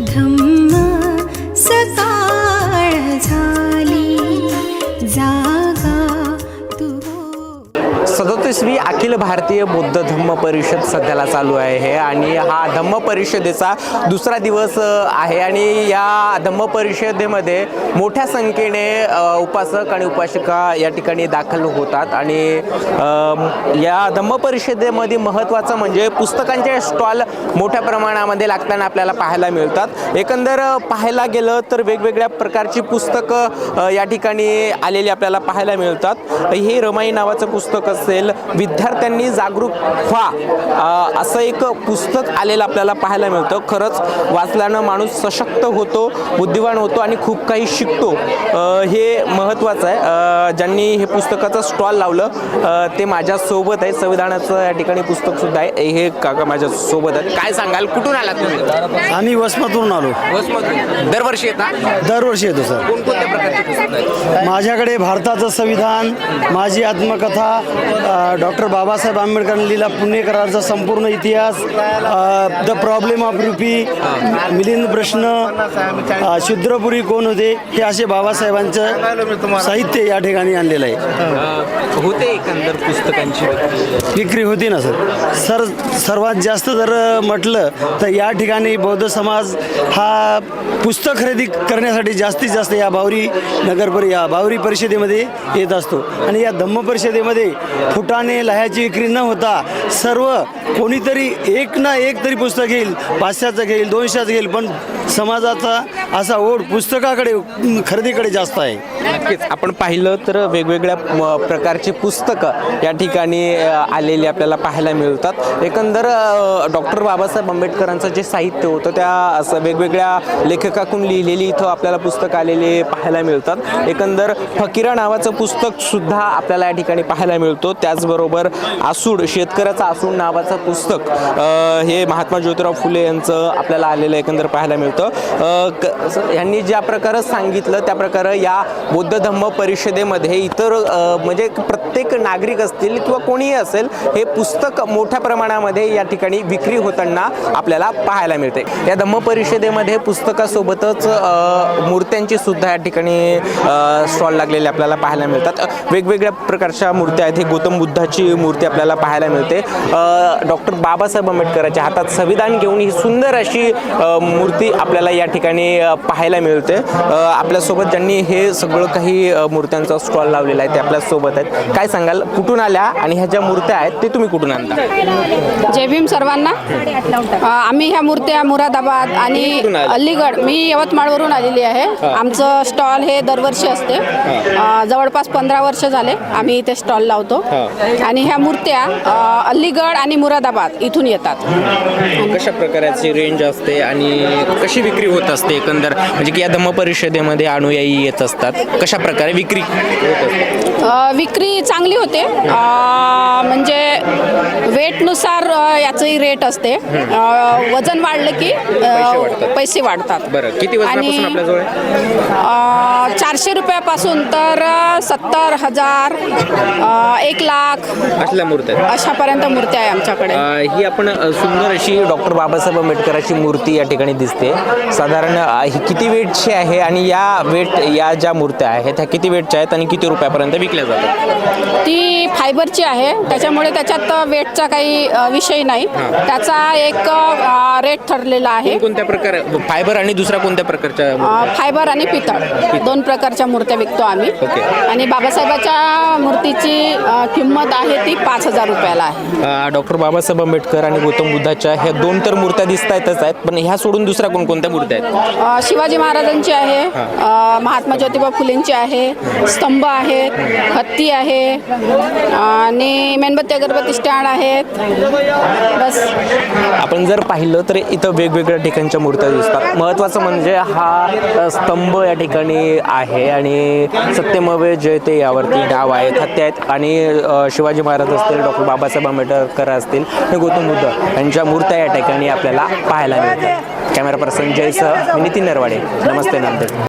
धम्म सदोतीसवी अखिल भारतीय बौद्ध धम्म परिषद सध्याला चालू आहे आणि हा धम्म परिषदेचा दुसरा दिवस आहे. आणि या धम्म परिषदेमध्ये मोठ्या संख्येने उपासक आणि उपासिका या ठिकाणी दाखल होतात. आणि या धम्म परिषदेमध्ये महत्त्वाचं म्हणजे पुस्तकांचे स्टॉल मोठ्या प्रमाणामध्ये लागताना आपल्याला पाहायला मिळतात. एकंदर पाहायला गेलं तर वेगवेगळ्या प्रकारची पुस्तकं या ठिकाणी आलेली आपल्याला पाहायला मिळतात. हे रमाई नावाचं पुस्तक असेल विद्यार्थ्यांनी जागरूक व्हा. असं एक पुस्तक आलेलं आपल्याला पाहायला मिळतं. खरंच वाचल्यानं माणूस सशक्त होतो बुद्धिवान होतो आणि खूप काही शिकतो. हे महत्त्वाचं आहे. ज्यांनी हे पुस्तकाचं स्टॉल लावलं ते माझ्यासोबत आहे संविधानाचं या ठिकाणी पुस्तकसुद्धा आहे. हे काका माझ्यासोबत आहेत. काय सांगाल? कुठून आलात तुम्ही? आम्ही वसमतवरून आलो. वसमतून. दरवर्षी येतात दरवर्षी येतो सर. कोणकोणत्या प्रकारचे पुस्तक माझ्याकडे भारताचं संविधान माझी आत्मकथा डॉक्टर बाबासाहेब आंबेडकर लिहिला पुणेकरांचा संपूर्ण इतिहास the problem of rupee Milind प्रश्न शूद्रपुरी कोण होते हे असे बाबासाहेबांचं साहित्य या ठिकाणी आणलेलं आहे होते एकंदर पुस्तकांची विक्री. होती ना सर सर सर्वात जास्त जर म्हटलं तर या ठिकाणी बौद्ध समाज हा पुस्तक खरेदी करण्यासाठी जास्तीत जास्त या बावरी नगर परि या बावरी परिषदेमध्ये येत असतो. आणि या धम्म परिषदेमध्ये फुटाने लह्याची विक्री न होता सर्व कोणीतरी एक ना एक तरी पुस्तक घेईल पाचशेचं घेईल दोनशेचं घेईल पण समाजाचा असा ओढ पुस्तकाकडे खरेदीकडे जास्त आहे. नक्कीच. आपण पाहिलं तर वेगवेगळ्या म, प्रकारची पुस्तकं या ठिकाणी आलेले आलेली आपल्याला पाहायला मिळतात. एकंदर डॉक्टर बाबासाहेब आंबेडकरांचं जे साहित्य होतं त्या असं वेगवेगळ्या लेखकाकडून लिहिलेली इथं आपल्याला पुस्तकं आलेले पाहायला मिळतात. एकंदर फकीरा नावाचं पुस्तकसुद्धा आपल्याला या ठिकाणी पाहायला मिळतो. त्याचबरोबर आसूड शेतकऱ्याचं आसूड नावाचं पुस्तक हे महात्मा ज्योतिराव फुले यांचं आपल्याला आलेलं एकंदर पाहायला मिळतं. होतं. क- यांनी ज्या प्रकारे सांगितलं त्या प्रकारे या बौद्ध धम्म परिषदेमध्ये इतर म्हणजे प्रत्येक नागरिक असतील किंवा कोणीही असेल हे पुस्तक मोठ्या प्रमाणामध्ये या ठिकाणी विक्री होताना आपल्याला पाहायला मिळते. या धम्म परिषदेमध्ये पुस्तकासोबतच मूर्त्यांची सुद्धा या ठिकाणी स्टॉल लागलेले आपल्याला पाहायला मिळतात. वेगवेगळ्या प्रकारच्या मूर्त्या आहेत. हे गौतम बुद्धाची मूर्ती आपल्याला पाहायला मिळते. डॉक्टर बाबासाहेब आंबेडकरांच्या हातात संविधान घेऊन ही सुंदर अशी मूर्ती आपल्याला या ठिकाणी पाहायला मिळते. आपल्यासोबत ज्यांनी हे सगळं काही मूर्त्यांचा स्टॉल लावलेला आहे ते आपल्यासोबत आहेत. काय सांगाल? कुठून आल्या आणि ह्या ज्या मूर्त्या आहेत ते तुम्ही कुठून आणता? जय भीम सर्वांना. आम्ही ह्या मूर्त्या मुरादाबाद आणि? अलीगड मी यवतमाळवरून आलेली आहे. आमचं स्टॉल हे दरवर्षी असते. जवळपास पंधरा वर्ष झाले आम्ही इथे स्टॉल लावतो. आणि ह्या मूर्त्या अलीगड आणि मुरादाबाद इथून येतात. कशा प्रकारची रेंज असते आणि कशी विक्री होत असते एकंदर? म्हणजे की या धम्म परिषदेमध्ये अनुयायी येत असतात. कशा प्रकारे विक्री होत असते? अ, विक्री चांगली होते. अ, म्हणजे वेटनुसार अ, याचंही रेट असते. अ, वजन वाढलं की अ. पैसे वाढतात. बरं किती वजनापासून आपल्याजवळ? आहे? अ, चारशे रुपयापासून तर सत्तर हजार अ, एक लाख असल्या मूर्त्या आहेत. अशापर्यंत मूर्त्या आहे आमच्याकडे. अ, ही आपण अ, सुंदर अशी डॉक्टर बाबासाहेब आंबेडकरांची मूर्ती या ठिकाणी दिसते. साधारण ही किती वेटची आहे आणि या वेट या ज्या मूर्त्या आहेत ह्या किती वेटच्या आहेत आणि किती रुपयापर्यंत विकल्या जातात? ती फायबरची आहे. त्याच्यामुळे त्याच्यात वेटचा काही विषय नाही. त्याचा एक रेट ठरलेला आहे. कोणत्या प्रकार फायबर आणि दुसऱ्या कोणत्या प्रकारच्या फायबर आणि पितळ. दोन प्रकारच्या मूर्त्या विकतो आम्ही. आणि बाबासाहेबाच्या मूर्तीची किंमत आहे ती पाच हजार रुपयाला आहे. डॉक्टर बाबासाहेब आंबेडकर आणि गौतम बुद्धाच्या ह्या दोन तर मूर्त्या दिसत आहेतच आहेत पण ह्या सोडून दुसऱ्या कोणकोणत्या मूर्त्या आहेत? अ, शिवाजी महाराजांची आहे अ, महात्मा ज्योतिबा फुलेंची आहे स्तंभ आहेत हत्ती आहे आणि मेणबत्ती अगरबत्ती स्टँड आहेत. बस आपण जर पाहिलं तर इथं वेगवेगळ्या ठिकाणच्या मूर्त्या दिसतात. महत्त्वाचं म्हणजे हा स्तंभ या ठिकाणी आहे आणि सत्यमवे जयते यावरती नाव आहे हत्या आहेत आणि शिवाजी महाराज असतील डॉक्टर बाबासाहेब आंबेडकर असतील आणि गौतम बुद्ध यांच्या मूर्त्या या ठिकाणी आपल्याला पाहायला मिळतात. कॅमेरा पर्सन जयसह नितीन नरवाडे. नमस्ते नांदेड